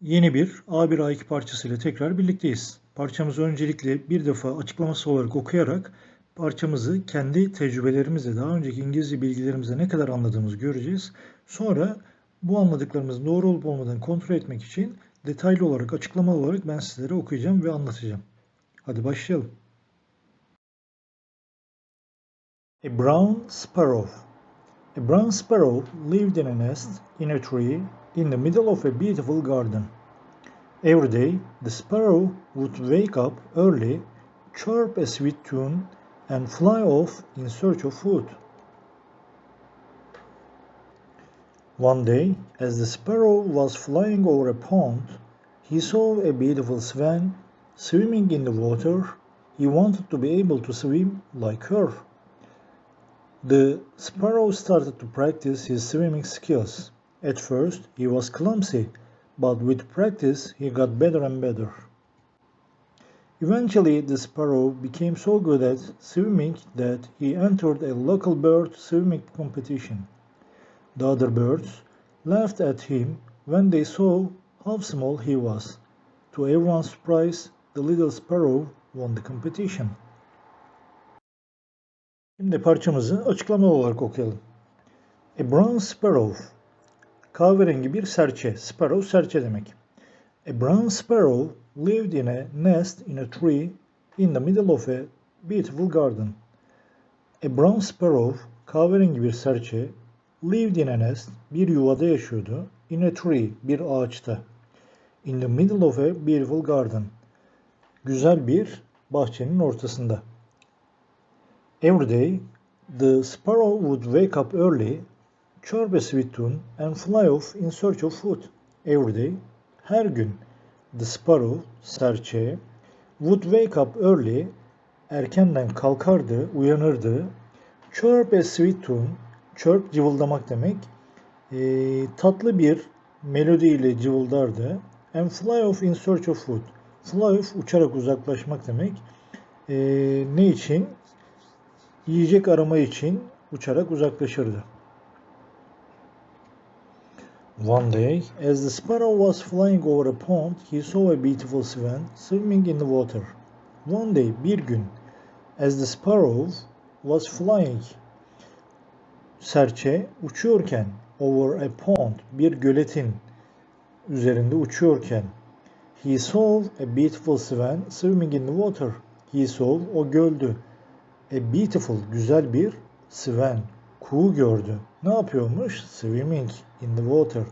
Yeni bir A1 A2 parçasıyla tekrar birlikteyiz. Parçamızı öncelikle bir defa açıklaması olarak okuyarak parçamızı kendi tecrübelerimizle, daha önceki İngilizce bilgilerimizle ne kadar anladığımızı göreceğiz. Sonra bu anladıklarımızın doğru olup olmadığını kontrol etmek için detaylı olarak, açıklamalı olarak ben sizlere okuyacağım ve anlatacağım. Hadi başlayalım. A brown sparrow. A brown sparrow lived in a nest in a tree in the middle of a beautiful garden. Every day, the sparrow would wake up early, chirp a sweet tune, and fly off in search of food. One day, as the sparrow was flying over a pond, he saw a beautiful swan swimming in the water. He wanted to be able to swim like her. The sparrow started to practice his swimming skills. At first, he was clumsy, but with practice, he got better and better. Eventually, the sparrow became so good at swimming that he entered a local bird swimming competition. The other birds laughed at him when they saw how small he was. To everyone's surprise, the little sparrow won the competition. Şimdi parçamızı açıklama olarak okuyalım. A brown sparrow. Kahverengi bir serçe. Sparrow serçe demek. A brown sparrow lived in a nest in a tree in the middle of a beautiful garden. A brown sparrow, kahverengi bir serçe, lived in a nest, bir yuvada yaşıyordu, in a tree, bir ağaçta. In the middle of a beautiful garden. Güzel bir bahçenin ortasında. Every day, the sparrow would wake up early, sweet tune, and fly off in search of food. Every day, her gün, the sparrow, serçe, would wake up early, erkenden kalkardı, uyanırdı, chirp a sweet tune, chirp cıvıldamak demek, e, tatlı bir melodiyle cıvıldardı, and fly off in search of food. Fly off uçarak uzaklaşmak demek. E, ne için? Yiyecek arama için uçarak uzaklaşırdı. One day, as the sparrow was flying over a pond, he saw a beautiful swan swimming in the water. One day, bir gün, as the sparrow was flying, serçe uçuyorken over a pond, bir göletin üzerinde uçuyorken, he saw a beautiful swan swimming in the water. He saw, o gördü. A beautiful, güzel bir swan, kuğu gördü. Ne yapıyormuş? Swimming in the water.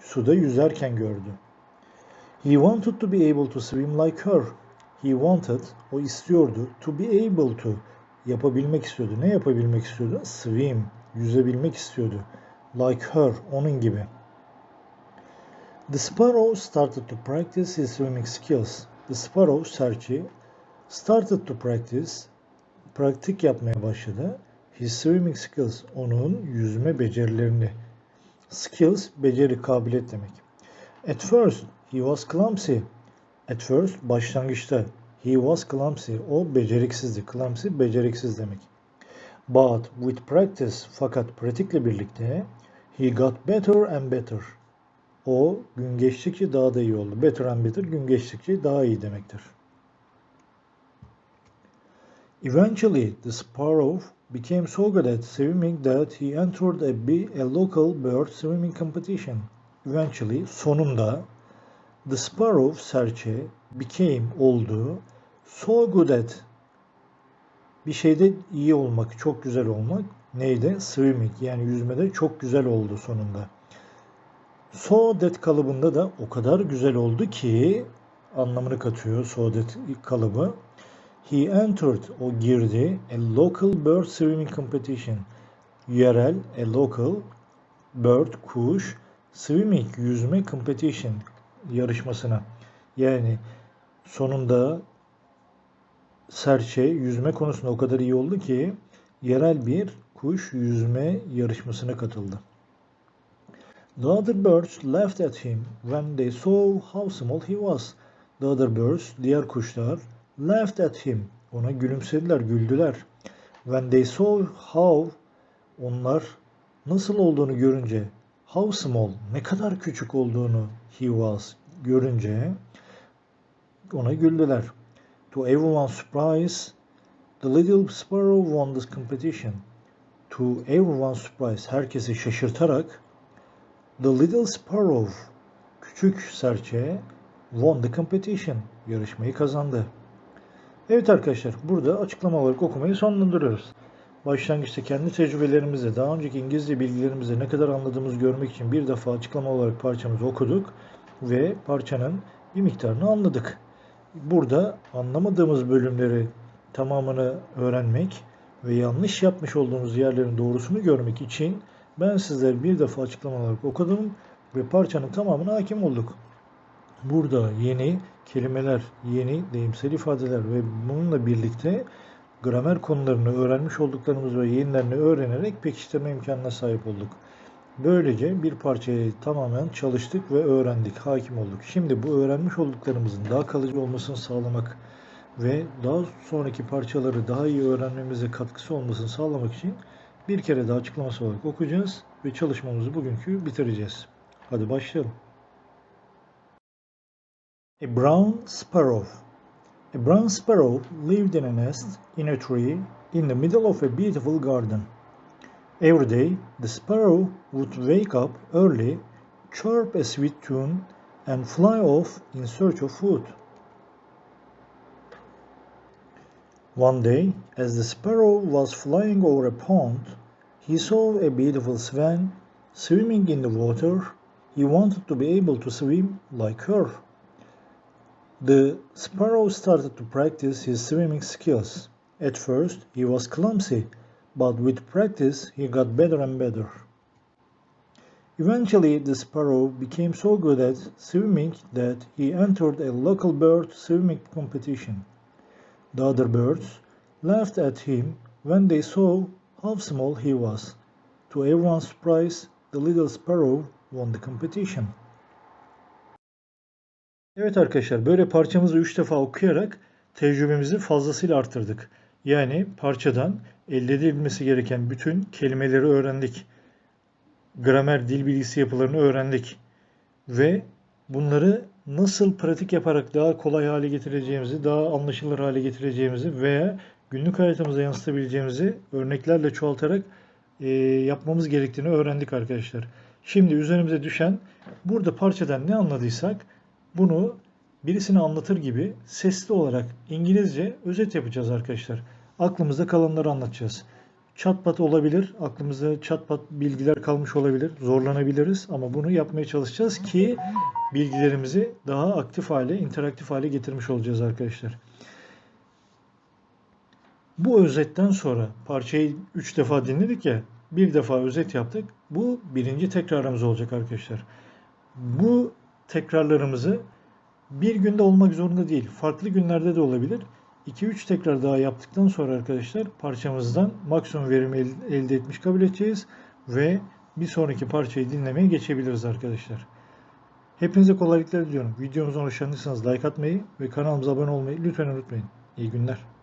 Suda yüzerken gördü. He wanted to be able to swim like her. He wanted, o istiyordu, to be able to, yapabilmek istiyordu. Ne yapabilmek istiyordu? Swim, yüzebilmek istiyordu. Like her, onun gibi. The sparrow started to practice his swimming skills. The sparrow, serçe, started to practice, pratik yapmaya başladı. His swimming skills, onun yüzme becerilerini. Skills, beceri, kabiliyet demek. At first, he was clumsy. At first, başlangıçta. He was clumsy. O beceriksizdi. Clumsy, beceriksiz demek. But with practice, fakat pratikle birlikte, he got better and better. O gün geçtikçe daha da iyi oldu. Better and better, gün geçtikçe daha iyi demektir. Eventually, the sparrow became so good at swimming that he entered a, a local bird swimming competition. Eventually, sonunda, the sparrow, serçe, became, oldu, so good at, bir şeyde iyi olmak, çok güzel olmak, neydi? Swimming, yani yüzmede çok güzel oldu sonunda. So that kalıbında da o kadar güzel oldu ki, anlamını katıyor so that kalıbı. He entered, o girdi, a local bird swimming competition. Yerel, a local, bird, kuş, swimming, yüzme competition yarışmasına. Yani sonunda serçe yüzme konusunda o kadar iyi oldu ki yerel bir kuş yüzme yarışmasına katıldı. The other birds laughed at him when they saw how small he was. The other birds, diğer kuşlar, laughed at him. Ona gülümsediler, güldüler. When they saw how, onlar nasıl olduğunu görünce, how small, ne kadar küçük olduğunu he was, görünce ona güldüler. To everyone's surprise, the little sparrow won this competition. To everyone's surprise, herkesi şaşırtarak The little sparrow, küçük serçe, won the competition, yarışmayı kazandı. Evet arkadaşlar, burada açıklama olarak okumayı sonlandırıyoruz. Başlangıçta kendi tecrübelerimizle, daha önceki İngilizce bilgilerimizle ne kadar anladığımızı görmek için bir defa açıklama olarak parçamızı okuduk ve parçanın bir miktarını anladık. Burada anlamadığımız bölümleri tamamını öğrenmek ve yanlış yapmış olduğumuz yerlerin doğrusunu görmek için ben sizlere bir defa açıklama olarak okudum ve parçanın tamamına hakim olduk. Burada yeni kelimeler, yeni deyimsel ifadeler ve bununla birlikte gramer konularını öğrenmiş olduklarımız ve yenilerini öğrenerek pekiştirme imkanına sahip olduk. Böylece bir parçayı tamamen çalıştık ve öğrendik, hakim olduk. Şimdi bu öğrenmiş olduklarımızın daha kalıcı olmasını sağlamak ve daha sonraki parçaları daha iyi öğrenmemize katkısı olmasını sağlamak için bir kere daha açıklaması olarak okuyacağız ve çalışmamızı bugünkü bitireceğiz. Hadi başlayalım. A brown sparrow. A brown sparrow lived in a nest in a tree in the middle of a beautiful garden. Every day, the sparrow would wake up early, chirp a sweet tune, and fly off in search of food. One day, as the sparrow was flying over a pond, he saw a beautiful swan swimming in the water. He wanted to be able to swim like her. The sparrow started to practice his swimming skills. At first, he was clumsy, but with practice, he got better and better. Eventually, the sparrow became so good at swimming that he entered a local bird swimming competition. The other birds laughed at him when they saw how small he was. To everyone's surprise, the little sparrow won the competition. Evet arkadaşlar böyle parçamızı 3 defa okuyarak tecrübemizi fazlasıyla arttırdık. Yani parçadan elde edilmesi gereken bütün kelimeleri öğrendik. Gramer, dil bilgisi yapılarını öğrendik. Ve bunları nasıl pratik yaparak daha kolay hale getireceğimizi, daha anlaşılır hale getireceğimizi veya günlük hayatımıza yansıtabileceğimizi örneklerle çoğaltarak e, yapmamız gerektiğini öğrendik arkadaşlar. Şimdi üzerimize düşen burada parçadan ne anladıysak bunu birisine anlatır gibi sesli olarak İngilizce özet yapacağız arkadaşlar. Aklımızda kalanları anlatacağız. Çatpat olabilir, aklımızda çatpat bilgiler kalmış olabilir, zorlanabiliriz ama bunu yapmaya çalışacağız ki bilgilerimizi daha aktif hale, interaktif hale getirmiş olacağız arkadaşlar. Bu özetten sonra parçayı 3 defa dinledik ya, bir defa özet yaptık. Bu birinci tekrarımız olacak arkadaşlar. Bu tekrarlarımızı bir günde olmak zorunda değil. Farklı günlerde de olabilir. 2-3 tekrar daha yaptıktan sonra arkadaşlar parçamızdan maksimum verimi elde etmiş kabul edeceğiz. Ve bir sonraki parçayı dinlemeye geçebiliriz arkadaşlar. Hepinize kolaylıklar diliyorum. Videomuza hoşlandıysanız like atmayı ve kanalımıza abone olmayı lütfen unutmayın. İyi günler.